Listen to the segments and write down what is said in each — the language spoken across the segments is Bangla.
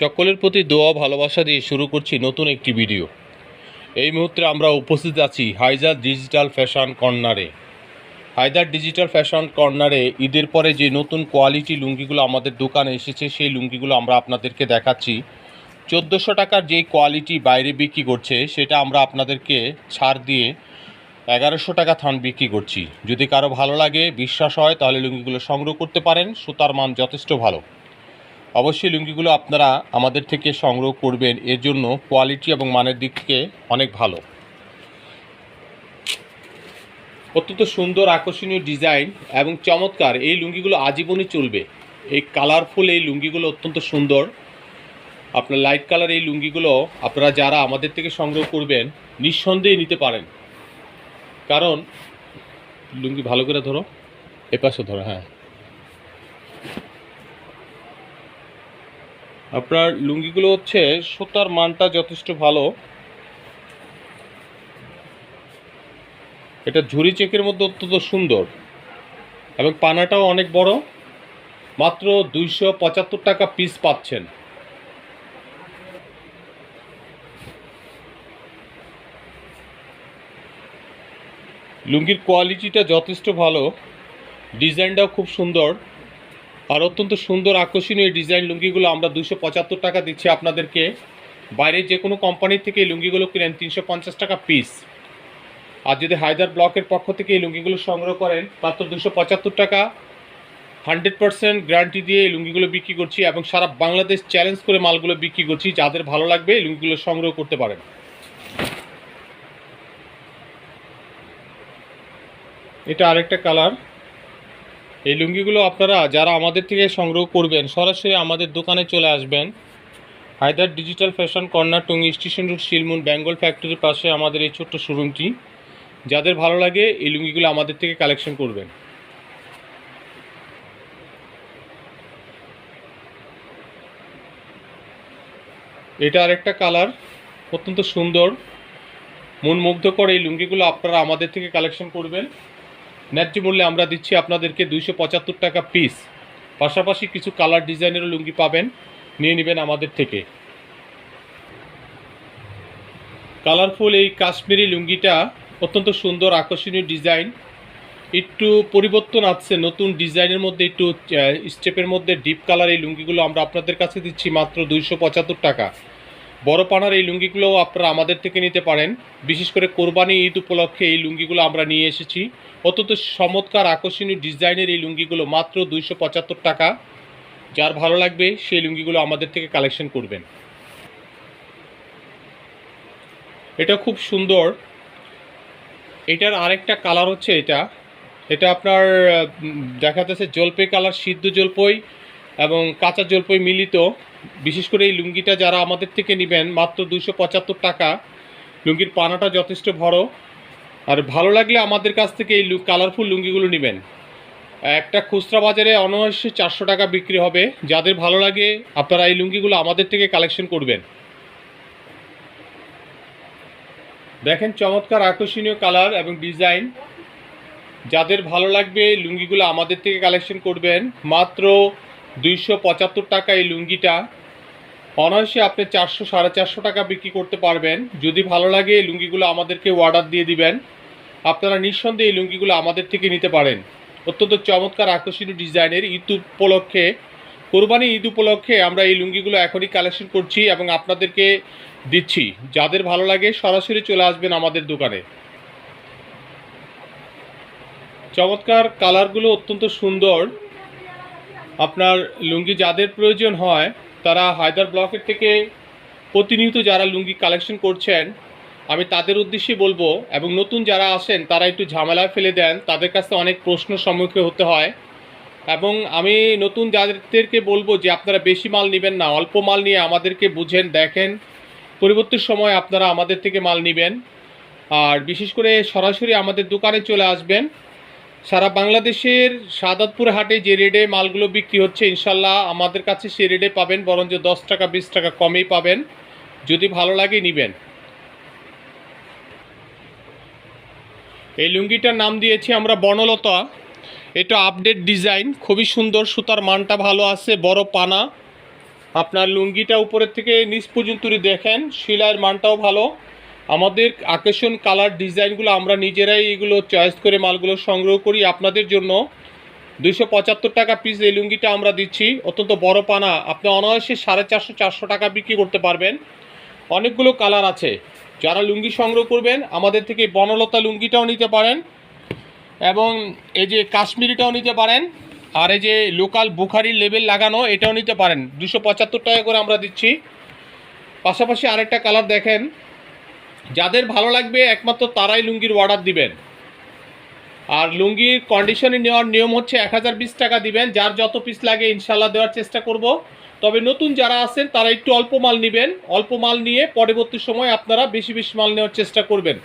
সকলের প্রতি দোয়া, ভালোবাসা দিয়ে শুরু করছি নতুন একটি ভিডিও। এই মুহূর্তে আমরা উপস্থিত আছি হাইজার ডিজিটাল ফ্যাশন কর্নারে। হায়দার ডিজিটাল ফ্যাশন কর্নারে ঈদের পরে যে নতুন কোয়ালিটি লুঙ্গিগুলো আমাদের দোকানে এসেছে, সেই লুঙ্গিগুলো আমরা আপনাদেরকে দেখাচ্ছি। চোদ্দোশো টাকার যেই কোয়ালিটি বাইরে বিক্রি করছে, সেটা আমরা আপনাদেরকে ছাড় দিয়ে এগারোশো টাকা থান বিক্রি করছি। যদি কারও ভালো লাগে, বিশ্বাস হয়, তাহলে লুঙ্গিগুলো সংগ্রহ করতে পারেন। সুতার মান যথেষ্ট ভালো। অবশ্যই লুঙ্গিগুলো আপনারা আমাদের থেকে সংগ্রহ করবেন। এর জন্য কোয়ালিটি এবং মানের দিক থেকে অনেক ভালো। অত্যন্ত সুন্দর আকর্ষণীয় ডিজাইন এবং চমৎকার। এই লুঙ্গিগুলো আজীবনই চলবে। এই কালারফুল এই লুঙ্গিগুলো অত্যন্ত সুন্দর। আপনার লাইট কালার এই লুঙ্গিগুলো আপনারা যারা আমাদের থেকে সংগ্রহ করবেন, নিঃসন্দেহে নিতে পারেন। কারণ, লুঙ্গি ভালো করে ধরো, এপাশে ধরো হ্যাঁ। আপনার লুঙ্গিগুলো হচ্ছে সুতার মানটা যথেষ্ট ভালো। এটা ঝুরি চেকের মধ্যে অত্যন্ত সুন্দর। এবং পানাটাও অনেক বড়। মাত্র দুইশো পঁচাত্তর টাকা পিস পাচ্ছেন। লুঙ্গির কোয়ালিটিটা যথেষ্ট ভালো। ডিজাইনটাও খুব সুন্দর। আর অত্যন্ত সুন্দর আকর্ষণীয় ডিজাইন লুঙ্গিগুলো আমরা দুশো পঁচাত্তর টাকা দিচ্ছি আপনাদেরকে। বাইরে যে কোনো কোম্পানির থেকে এই লুঙ্গিগুলো কিনেন, তিনশো পঞ্চাশ টাকা পিস আর যদি হায়দার ব্লকের পক্ষ থেকে এই লুঙ্গিগুলো সংগ্রহ করেন, মাত্র দুশো পঁচাত্তর টাকা। হান্ড্রেড পার্সেন্ট গ্যারান্টি দিয়ে এই লুঙ্গিগুলো বিক্রি করছি এবং সারা বাংলাদেশ চ্যালেঞ্জ করে মালগুলো বিক্রি করছি। যাদের ভালো লাগবে এই লুঙ্গিগুলো সংগ্রহ করতে পারেন। এটা আরেকটা কালার এই লুঙ্গিগুলো আপনারা যারা আমাদের থেকে সংগ্রহ করবেন, সরাসরি আমাদের দোকানে চলে আসবেন। Haider digital fashion corner, Tongi station road, Shilmun, Bengal ফ্যাক্টরির পাশে আমাদের এই ছোট্ট শোরুমটি। যাদের ভালো লাগে, এই লুঙ্গিগুলো আমাদের থেকে কালেকশন করবেন। এটা আরেকটা কালার, অত্যন্ত সুন্দর। মন মুগ্ধ করে এই লুঙ্গিগুলো আপনারা আমাদের থেকে কালেকশন করবেন। ন্যায্য মূল্যে আমরা দিচ্ছি আপনাদেরকে দুইশো পঁচাত্তর টাকা পিস পাশাপাশি কিছু কালার ডিজাইনেরও লুঙ্গি পাবেন। নিয়ে নেবেন আমাদের থেকে। কালারফুল এই কাশ্মীরি লুঙ্গিটা অত্যন্ত সুন্দর, আকর্ষণীয় ডিজাইন একটু পরিবর্তন আসছে নতুন ডিজাইনের মধ্যে একটু স্টেপের মধ্যে ডিপ কালার এই লুঙ্গিগুলো আমরা আপনাদের কাছে দিচ্ছি মাত্র দুইশো পঁচাত্তর টাকা। বড় পানার এই লুঙ্গিগুলো আপনারা আমাদের থেকে নিতে পারেন। বিশেষ করে কোরবানি ঈদ উপলক্ষে এই লুঙ্গিগুলো আমরা নিয়ে এসেছি। অত্যন্ত চমৎকার আকর্ষণীয় ডিজাইনের এই লুঙ্গিগুলো মাত্র দুইশো পঁচাত্তর টাকা। যার ভালো লাগবে সেই লুঙ্গিগুলো আমাদের থেকে কালেকশন করবেন। এটা খুব সুন্দর। এটার আরেকটা কালার হচ্ছে এটা। এটা আপনার দেখা যাচ্ছে কালার, সিদ্ধ জলপাই এবং কাঁচা জলপাই মিলিত, বিশেষ করে এই লুঙ্গিটা যারা আমাদের থেকে নেবেন, মাত্র দুশো পঁচাত্তর টাকা। লুঙ্গির পানাটা যথেষ্ট বড়। আর ভালো লাগলে আমাদের কাছ থেকে এই কালারফুল লুঙ্গিগুলো নেবেন। একটা খুচরা বাজারে অনায়াসে চারশো টাকা বিক্রি হবে। যাদের ভালো লাগে, আপনারা এই লুঙ্গিগুলো আমাদের থেকে কালেকশন করবেন। দেখেন চমৎকার আকর্ষণীয় কালার এবং ডিজাইন। যাদের ভালো লাগবে লুঙ্গিগুলো আমাদের থেকে কালেকশন করবেন। মাত্র দুইশো পঁচাত্তর টাকা এই লুঙ্গিটা। অনায়াসে আপনি চারশো, সাড়ে চারশো টাকা বিক্রি করতে পারবেন। যদি ভালো লাগে এই লুঙ্গিগুলো আমাদেরকে অর্ডার দিয়ে দিবেন। আপনারা নিঃসন্দেহে এই লুঙ্গিগুলো আমাদের থেকে নিতে পারেন। অত্যন্ত চমৎকার আকর্ষণীয় ডিজাইনের ঈদ উপলক্ষে কোরবানি ঈদ উপলক্ষে আমরা এই লুঙ্গিগুলো এখনই কালেকশন করছি এবং আপনাদেরকে দিচ্ছি। যাদের ভালো লাগে সরাসরি চলে আসবেন আমাদের দোকানে। চমৎকার কালারগুলো অত্যন্ত সুন্দর। আপনার লুঙ্গি যাদের প্রয়োজন হয়, তারা হায়দার ব্লকের থেকে প্রতিনিয়ত যারা লুঙ্গি কালেকশন করছেন, আমি তাদের উদ্দেশ্যে বলব, এবং নতুন যারা আসেন, তারা একটু ঝামেলায় ফেলে দেন, তাদের কাছে অনেক প্রশ্ন সম্মুখীন হতে হয়। এবং আমি নতুন যাদেরকে বলব যে, আপনারা বেশি মাল নেবেন না, অল্প মাল নিয়ে আমাদেরকে বুঝেন, দেখেন। পরিবর্তন সময় আপনারা আমাদের থেকে মাল নেবেন। আর বিশেষ করে সরাসরি আমাদের দোকানে চলে আসবেন। সারা বাংলাদেশের সাদাতপুর হাটে যে রেডে মালগুলো বিক্রি হচ্ছে, ইনশাল্লাহ আমাদের কাছে সে রেডে পাবেন, বরঞ্চ দশ টাকা, বিশ টাকা কমেই পাবেন। যদি ভালো লাগে নেবেন। এই লুঙ্গিটার নাম দিয়েছি আমরা বনলতা। এটা আপডেট ডিজাইন খুবই সুন্দর, সুতার মানটা ভালো আছে, বড় পানা। আপনার লুঙ্গিটা উপরের থেকে নিচ পর্যন্ত দেখেন, সেলাইয়ের মানটাও ভালো। আমাদের আকর্ষণ কালার ডিজাইনগুলো আমরা নিজেরাই এগুলো চয়েস করে মালগুলো সংগ্রহ করি। আপনাদের জন্য দুইশো পঁচাত্তর টাকা পিস এই লুঙ্গিটা আমরা দিচ্ছি। অত্যন্ত বড় পানা। আপনি অনায়াসে সাড়ে চারশো চারশো টাকা বিক্রি করতে পারবেন। অনেকগুলো কালার আছে। যারা লুঙ্গি সংগ্রহ করবেন, আমাদের থেকে বনলতা লুঙ্গিটাও নিতে পারেন এবং এই যে কাশ্মীরিটাও নিতে পারেন আর এই যে লোকাল বুখারি লেবেল লাগানো, এটাও নিতে পারেন। দুশো পঁচাত্তর টাকা করে আমরা দিচ্ছি। পাশাপাশি আরেকটা কালার দেখেন। যাদের ভালো লাগবে, একমাত্র তারাই লুঙ্গির অর্ডার দিবেন। আর লুঙ্গির কন্ডিশনে নেওয়ার নিয়ম হচ্ছে এক হাজার বিশ টাকা দিবেন। যার যত পিস লাগে ইনশাল্লাহ দেওয়ার চেষ্টা করব। তবে নতুন যারা আছেন, তারা একটু অল্প মাল নেবেন। অল্প মাল নিয়ে পরবর্তী সময় আপনারা বেশি বেশি মাল নেওয়ার চেষ্টা করবেন।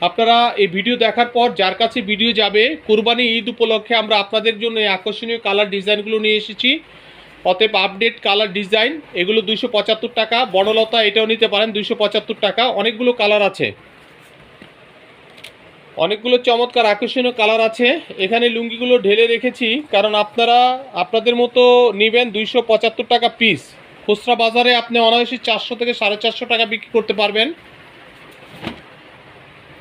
আপনারা এই ভিডিও দেখার পর যার কাছে ভিডিও যাবে, কুরবানি ঈদ উপলক্ষে আমরা আপনাদের জন্য আকর্ষণীয় কালার ডিজাইনগুলো নিয়ে এসেছি। অতএব আপডেট কালার ডিজাইন এগুলো দুইশো পঁচাত্তর টাকা। বনলতা এটাও নিতে পারেন দুইশো পঁচাত্তর টাকা। অনেকগুলো কালার আছে। অনেকগুলো চমৎকার আকর্ষণীয় কালার আছে। এখানে লুঙ্গিগুলো ঢেলে রেখেছি, কারণ আপনারা, আপনাদের মতো নেবেন দুইশো পঁচাত্তর টাকা পিস খুচরা বাজারে আপনি অনায়াসে চারশো থেকে সাড়ে চারশো টাকা বিক্রি করতে পারবেন।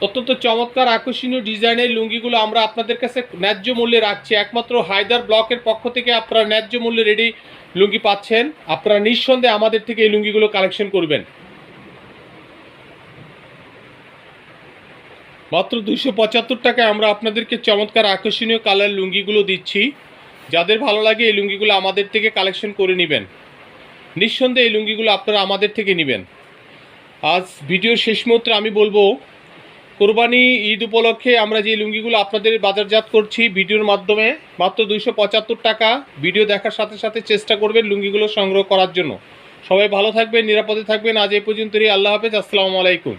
অত্যন্ত চমৎকার আকর্ষণীয় ডিজাইনের লুঙ্গিগুলো আমরা আপনাদের কাছে ন্যায্য মূল্যে রাখছি। একমাত্র হায়দার ব্লকের পক্ষ থেকে আপনারা ন্যায্য মূল্যে রেডি লুঙ্গি পাচ্ছেন। আপনারা নিঃসন্দেহে আমাদের থেকে এই লুঙ্গিগুলো কালেকশন করবেন। মাত্র দুইশো পঁচাত্তর টাকায় আমরা আপনাদেরকে চমৎকার আকর্ষণীয় কালার লুঙ্গিগুলো দিচ্ছি। যাদের ভালো লাগে এই লুঙ্গিগুলো আমাদের থেকে কালেকশন করে নেবেন। নিঃসন্দেহে এই লুঙ্গিগুলো আপনারা আমাদের থেকে নেবেন। আজ ভিডিওর শেষ মুহূর্তে আমি বলব কোরবানি ঈদ উপলক্ষে আমরা যে লুঙ্গিগুলো আপনাদের বাজারজাত করছি ভিডিওর মাধ্যমে, মাত্র দুইশো পঁচাত্তর টাকা। ভিডিও দেখার সাথে সাথে চেষ্টা করবেন লুঙ্গিগুলো সংগ্রহ করার জন্য। সবাই ভালো থাকবেন, নিরাপদে থাকবেন। আজ এই পর্যন্তই। আল্লাহ হাফেজ। আসসালামু আলাইকুম।